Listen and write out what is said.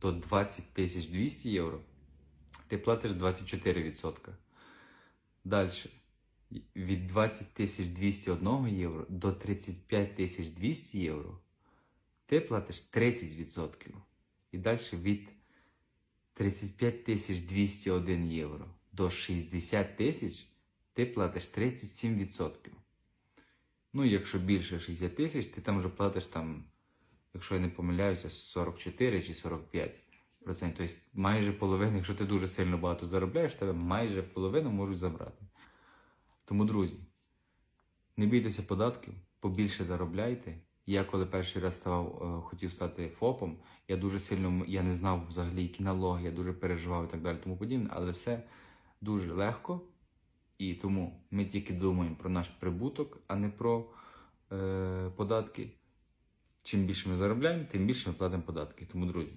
до 20 тисяч 200 євро, ти платиш 24%. Далі. Від 20 тисяч 201 євро до 35 тисяч 200 євро ти платиш 30%. І далі від 35 тисяч 201 євро до 60 тисяч ти платиш 37%. Ну, якщо більше 60 тисяч, ти там вже платиш там, якщо я не помиляюся, 44 чи 45 процентів. Тобто майже половину, якщо ти дуже сильно багато заробляєш, тебе майже половину можуть забрати. Тому, друзі, не бійтеся податків, побільше заробляйте. Я коли перший раз ставав, е, хотів стати ФОПом, я дуже сильно я не знав взагалі які налоги, я дуже переживав і так далі, тому подібне, але все дуже легко. І тому ми тільки думаємо про наш прибуток, а не про е, податки. Чим більше ми заробляємо, тим більше ми платимо податки. Тому, друзі,